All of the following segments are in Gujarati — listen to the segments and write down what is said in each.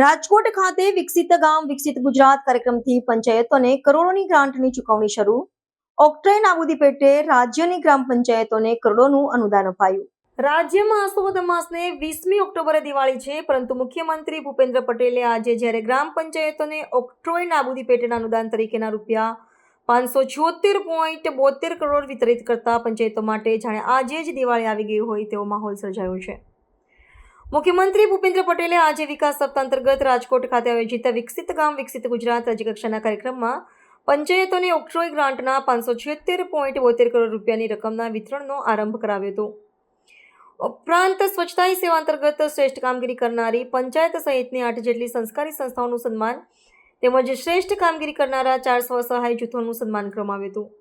રાજકોટ ખાતે વિકસિત ગામ, વિકસિત ગુજરાત કાર્યક્રમથી પંચાયતોને કરોડોની ગ્રાન્ટની ચુકવણી શરૂ. ઓક્ટ્રેન આબુદી પેટે રાજ્યની ગ્રામ પંચાયતોને કરોડોનું અનુદાન અપાયું. રાજ્યમાં આસો વદ માસને વીસમી ઓક્ટોબરે દિવાળી છે, પરંતુ મુખ્યમંત્રી ભૂપેન્દ્ર પટેલે આજે જ્યારે ગ્રામ પંચાયતોને ઓક્ટ્રોય નાબૂદી પેટેના અનુદાન તરીકેના રૂપિયા પાંચસો છોતેર પોઈન્ટ બોતેર કરોડ વિતરિત કરતા પંચાયતો માટે જાણે આજે જ દિવાળી આવી ગઈ હોય તેવો માહોલ સર્જાયો છે. મુખ્યમંત્રી ભૂપેન્દ્ર પટેલે આજે વિકાસ સપ્તાહ અંતર્ગત રાજકોટ ખાતે આયોજિત વિકસિત ગામ, વિકસિત ગુજરાત રાજ્યકક્ષાના કાર્યક્રમમાં પંચાયતોને ઓક્ટ્રોય ગ્રાન્ટના પાંચસો છોતેર પોઈન્ટ બોતેર કરોડ રૂપિયાની રકમના વિતરણનો આરંભ કરાવ્યો હતો. ઉપરાંત સ્વચ્છતા સેવા અંતર્ગત શ્રેષ્ઠ કામગીરી કરનારી પંચાયત સહિતની આઠ જેટલી સંસ્કારી સંસ્થાઓનું સન્માન તેમજ શ્રેષ્ઠ કામગીરી કરનારા ચાર સ્વસહાય જૂથોનું સન્માન કરવામાં આવ્યું હતું.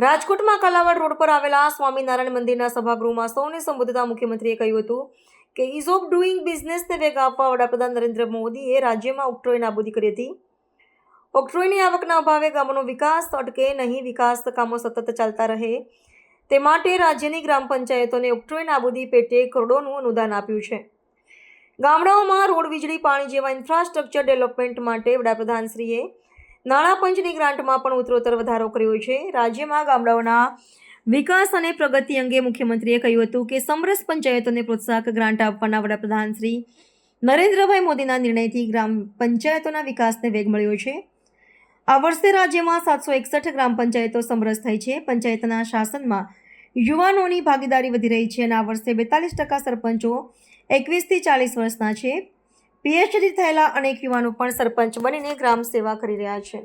રાજકોટમાં કલાવડ રોડ પર આવેલા સ્વામિનારાયણ મંદિરના સભાગૃહમાં સૌને સંબોધતા મુખ્યમંત્રીએ કહ્યું હતું કે ઇઝ ઓફ ડુઈંગ બિઝનેસને વેગ આપવા વડાપ્રધાન નરેન્દ્ર મોદીએ રાજ્યમાં ઓક્ટ્રોય નાબૂદી કરી હતી. ઓક્ટ્રોયની આવકના અભાવે ગામોનો વિકાસ અટકે, નહીં વિકાસ કામો સતત ચાલતા રહે. તે માટે રાજ્યની ગ્રામ પંચાયતોને ઓક્ટ્રોય નાબૂદી પેટે કરોડોનું અનુદાન આપ્યું છે. ગામડાઓમાં રોડ વીજળી, પાણી જેવા ઇન્ફ્રાસ્ટ્રક્ચર ડેવલપમેન્ટ માટે વડાપ્રધાનશ્રીએ નાણાં પંચની ગ્રાન્ટમાં પણ ઉત્તરોત્તર વધારો કર્યો છે. રાજ્યમાં ગામડાઓના વિકાસ અને પ્રગતિ અંગે મુખ્યમંત્રીએ કહ્યું હતું કે સમરસ પંચાયતોને પ્રોત્સાહક ગ્રાન્ટ આપવાના વડાપ્રધાન શ્રી નરેન્દ્રભાઈ મોદીના નિર્ણયથી ગ્રામ પંચાયતોના વિકાસને વેગ મળ્યો છે. આ વર્ષે રાજ્યમાં સાતસો એકસઠ ગ્રામ પંચાયતો સમરસ થઈ છે. પંચાયતના શાસનમાં યુવાનોની ભાગીદારી વધી રહી છે અને આ વર્ષે બેતાલીસ ટકા સરપંચો એકવીસથી ચાલીસ વર્ષના છે. પીએચડી થયેલા અનેક યુવાનો પણ સરપંચ બનીને ગ્રામ સેવા કરી રહ્યા છે.